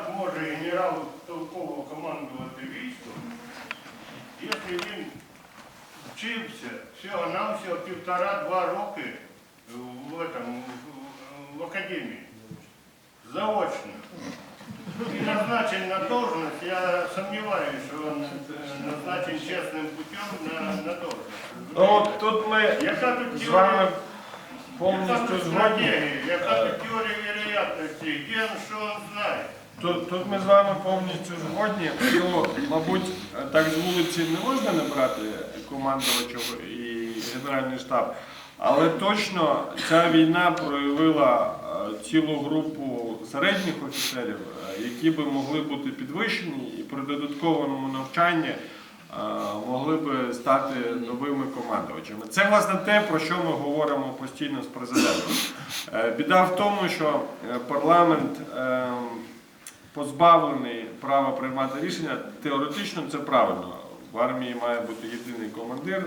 як може генерал толково командувати військом, якщо він вчився всього-навсього півтора-два роки в, этом, в, в академії, заочно. И назначен на должность, я сомневаюсь, что он э, назначен честным путем на, на должность. Ну, от тут ми Яка тут з вами теорія, яка повністю тут згодні. стратегія, яка тут теорія вероятності, де Тут, тут ми з вами повністю згодні. То, мабуть, так з вулиці не можна набрати командувачів і генеральний штаб, але точно ця війна проявила е, цілу групу середніх офіцерів, е, які би могли бути підвищені і при додатковому навчанні е, могли би стати новими командувачами. Це власне те, про що ми говоримо постійно з президентом. Біда в тому, що парламент. Позбавлений права приймати рішення, теоретично це правильно. В армії має бути єдиний командир,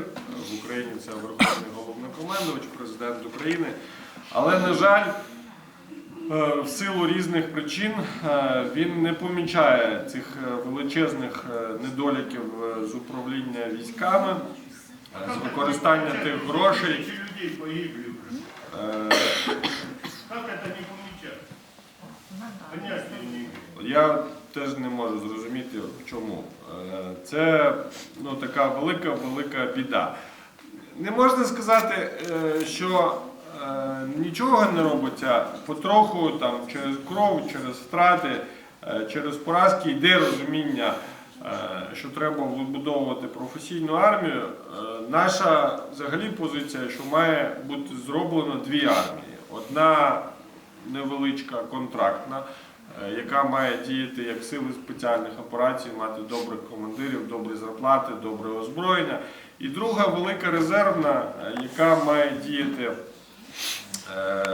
в Україні це Верховний головнокомандувач, президент України. Але, на жаль, е, в силу різних причин е, він не помічає цих е, величезних недоліків з управління військами, з використання тих грошей. Тисячі людей погибли вже. Е, Як це не помічати? Поняття не имею. Я теж не можу зрозуміти, чому. Е, Це ну, така велика, велика біда. Не можна сказати, е, що е, нічого не робиться потроху там, через кров, через втрати, через поразки йде розуміння, що треба вибудовувати професійну армію. Наша взагалі позиція, що має бути зроблено дві армії. Одна невеличка контрактна, е, яка має діяти як сили спеціальних операцій, мати добрих командирів, добрі зарплати, добре озброєння. І друга велика резервна, е, яка має діяти е,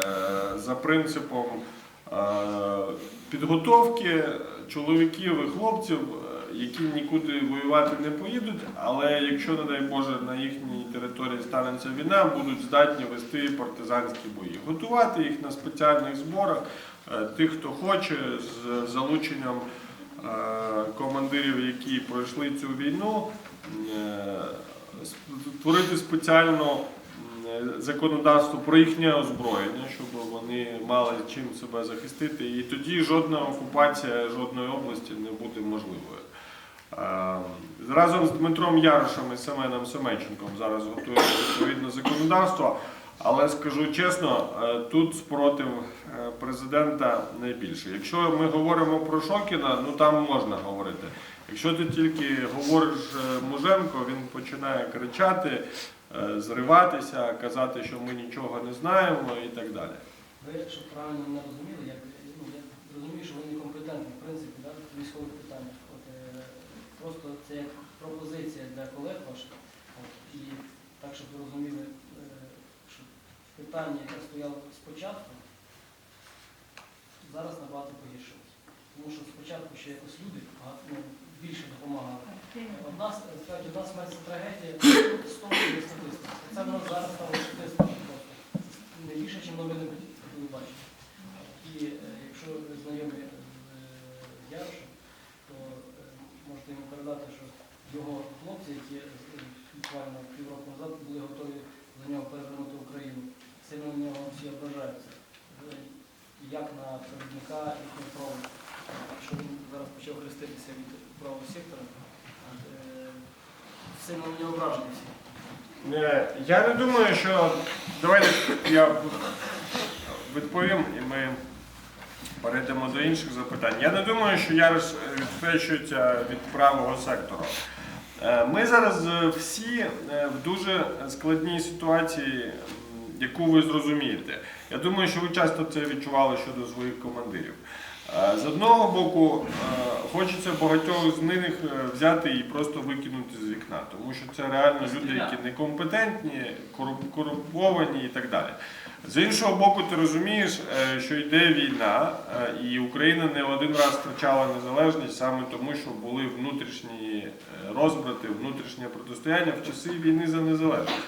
за принципом підготовки чоловіків і хлопців, які нікуди воювати не поїдуть, але якщо, не дай Боже, на їхній території станеться війна, будуть здатні вести партизанські бої, готувати їх на спеціальних зборах. Е, Тих, хто хоче, з залученням е, командирів, які пройшли цю війну, е, створити спеціально законодавство про їхнє озброєння, щоб вони мали чим себе захистити. І тоді жодна окупація жодної області не буде можливою. Е, Разом з Дмитром Ярошем і Семеном Семенченком зараз готуємо відповідне законодавство. Але скажу чесно, е, тут спротив е, президента найбільше. Якщо ми говоримо про Шокіна, ну там можна говорити. Якщо ти тільки говориш Муженко, він починає кричати, зриватися, казати, що ми нічого не знаємо і так далі. Ви, щоб правильно не розуміли, як, Просто це як пропозиція для колег ваших. І так, щоб ви розуміли, е, що питання, яке стояло спочатку, зараз набагато погіршилось. Тому що спочатку ще якось люди ну, більше допомагали. Одна, е, справді, одна смерть трагедія 100 статистики. Це в нас зараз стало 400. Хлопці, які буквально півроку назад були готові за нього перевернути Україну, сильно на нього всі ображаються. Як на провідника і контроль, що він зараз почав хреститися від правого сектора, е, сильно на нього ображені всі. Е, Я не думаю, що давайте я відповім і ми перейдемо до інших запитань. Я не думаю, що Ярош відхрещується від правого сектору. Е, Ми зараз е, всі е, в дуже складній ситуації, яку ви зрозумієте. Я думаю, що ви часто це відчували щодо своїх командирів. Е, З одного боку, е, хочеться багатьох з них е, взяти і просто викинути з вікна, тому що це реально люди, які некомпетентні, корумповані і так далі. З іншого боку, ти розумієш, що йде війна, і Україна не один раз втрачала незалежність саме тому, що були внутрішні розбрати, внутрішнє протистояння в часи війни за незалежність.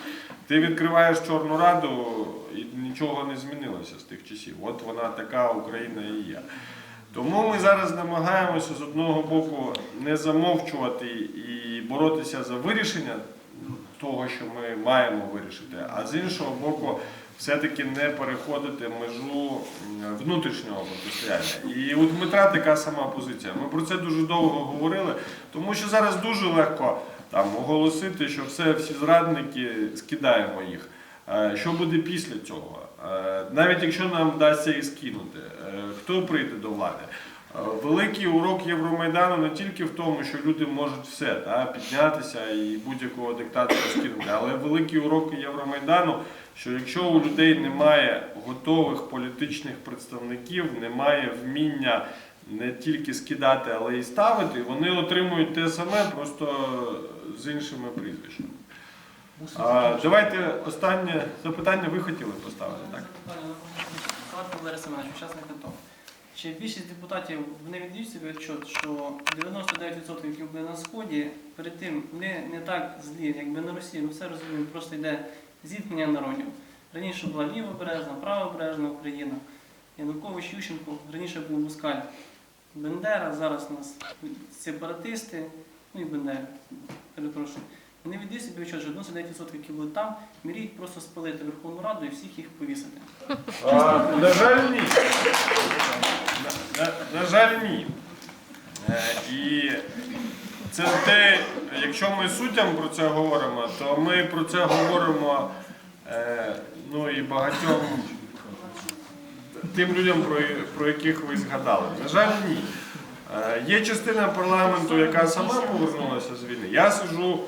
Ти відкриваєш Чорну Раду і нічого не змінилося з тих часів. От вона така Україна і є. Тому ми зараз намагаємося з одного боку не замовчувати і боротися за вирішення того, що ми маємо вирішити, а з іншого боку, все-таки не переходити межу внутрішнього протистояння. І у Дмитра така сама позиція. Ми про це дуже довго говорили, тому що зараз дуже легко там оголосити, що все, всі зрадники, скидаємо їх. Е, Що буде після цього? Е, Навіть якщо нам вдасться їх скинути, е, хто прийде до влади? Е, Великий урок Євромайдану не тільки в тому, що люди можуть все та, піднятися і будь-якого диктатора скинути, але великий урок Євромайдану, що якщо у людей немає готових політичних представників, немає вміння не тільки скидати, але й ставити, вони отримують те саме, просто з іншими прізвищами. А, давайте останнє запитання ви хотіли поставити, так? Славко Валерій Семенович, учасник АТО. Чи більшість депутатів вони віддають собі відчут, що 99% які були на сході, перед тим не, не так злі, якби на Росії, ну все розуміємо, просто йде зіткнення народів. Раніше була лівобережна, правобережна Україна, Янукович Ющенко, раніше був Москаль, Бендера, зараз у нас сепаратисти, ну і Бендера, перепрошую. Вони віддають собі що 99% які були там, мріють просто спалити Верховну Раду і всіх їх повісити. На жаль, ні. На, жаль, ні. Е, І це те, якщо ми суддям про це говоримо, то ми про це говоримо е, ну, і багатьом тим людям, про, яких ви згадали. На жаль, ні. Е, Є частина парламенту, яка сама повернулася з війни. Я сиджу е,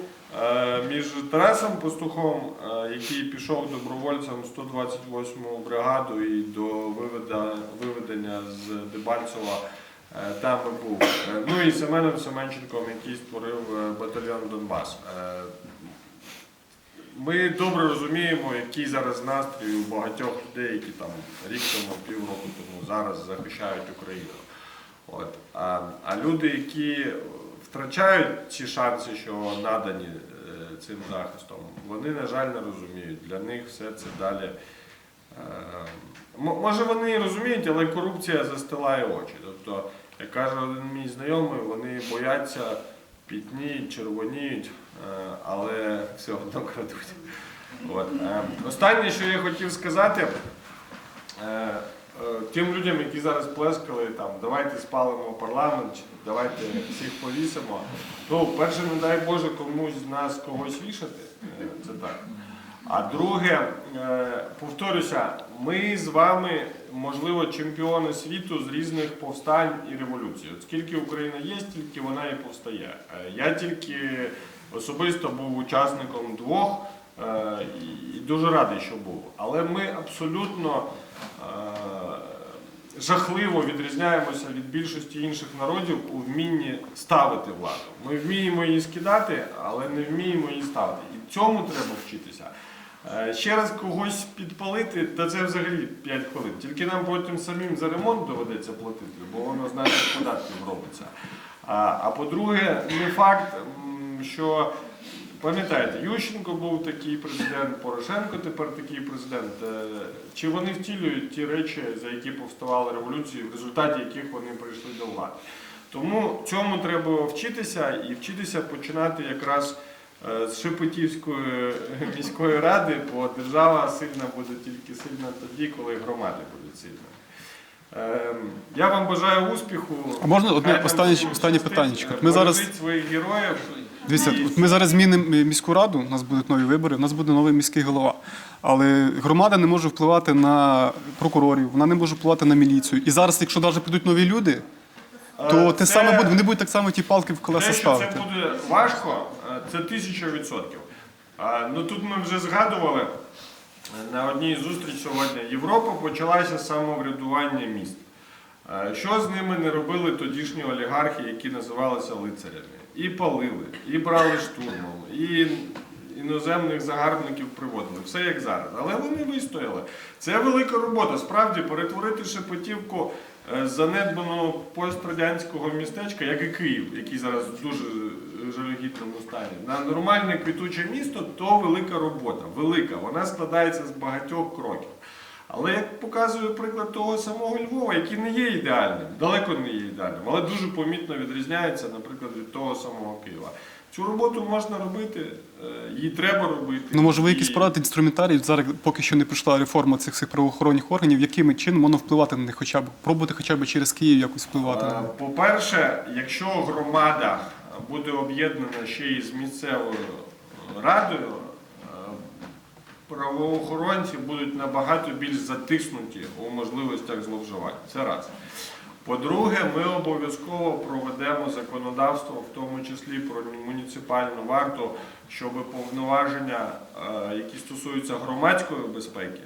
між Тарасом Пастухом, е, який пішов добровольцем 128-му бригаду і до виведення з Дебальцева е, там був. Е, Ну і Семеном Семенченком, який створив е, батальйон Донбас. Е, Ми добре розуміємо, який зараз настрій у багатьох людей, які там рік тому, півроку тому зараз захищають Україну. От. А, а люди, які втрачають ці шанси, що надані е, цим захистом, вони, на жаль, не розуміють. Для них все це далі. Е, може вони і розуміють, але корупція застилає очі. Тобто, як каже один мій знайомий, вони бояться, пітніють, червоніють, е, але все одно крадуть. От. Е, Останнє, що я хотів сказати, тим людям, які зараз плескали, там, давайте спалимо парламент, давайте всіх повісимо. Ну, перше, не дай Боже, комусь з нас когось вішати, е, це так. А друге, е, повторюся, ми з вами, можливо, чемпіони світу з різних повстань і революцій. От скільки Україна є, стільки вона і повстає. Е, Я тільки особисто був учасником двох е, і- дуже радий, що був. Але ми абсолютно е, жахливо відрізняємося від більшості інших народів у вмінні ставити владу. Ми вміємо її скидати, але не вміємо її ставити. І цьому треба вчитися. Е, Ще раз когось підпалити, та це взагалі 5 хвилин. Тільки нам потім самим за ремонт доведеться платити, бо воно з наших податків робиться. А, а по-друге, не факт, що пам'ятаєте, Ющенко був такий президент, Порошенко тепер такий президент. Е, Чи вони втілюють ті речі, за які повставали революції, в результаті яких вони прийшли до влади? Тому цьому треба вчитися і вчитися починати якраз е, з Шепетівської міської ради, бо держава сильна буде тільки сильна тоді, коли громади будуть сильними. Ем, Я вам бажаю успіху. А можна одне останнє- останнє? Е, Ми зараз- своїх героїв. Дивіться, от ми зараз змінимо міську раду, у нас будуть нові вибори, у нас буде новий міський голова. Але громада не може впливати на прокурорів, вона не може впливати на міліцію. І зараз, якщо навіть підуть нові люди, то Е, те це- саме буде, вони будуть так само ті палки в колеса Те, що ставити. це буде важко, е, це тисяча відсотків. Ну тут ми вже згадували е, на одній зустрічі сьогодні. Європа почалася з самоврядування міст. Що з ними не робили тодішні олігархи, які називалися лицарями? І палили, і брали штурмом, і іноземних загарбників приводили. Все як зараз. Але вони вистояли. Це велика робота. Справді перетворити Шепетівку е, з занедбаного пострадянського містечка, як і Київ, який зараз дуже жалюгідному стані, на нормальне квітуче місто, то велика робота. Велика. Вона складається з багатьох кроків. Але як показує приклад того самого Львова, який не є ідеальним, далеко не є ідеальним, але дуже помітно відрізняється, наприклад, від того самого Києва. Цю роботу можна робити, е, її треба робити. Ну, може, ви якісь порадите інструментарій, зараз поки що не прийшла реформа цих всіх правоохоронних органів, якими чином воно впливати на них хоча б, пробувати хоча б через Київ якось впливати на Е, них. По-перше, якщо громада буде об'єднана ще й з місцевою радою, правоохоронці будуть набагато більш затиснуті у можливостях зловживань. Це раз. По-друге, ми обов'язково проведемо законодавство, в тому числі про муніципальну варту, щоб повноваження, е, які стосуються громадської безпеки,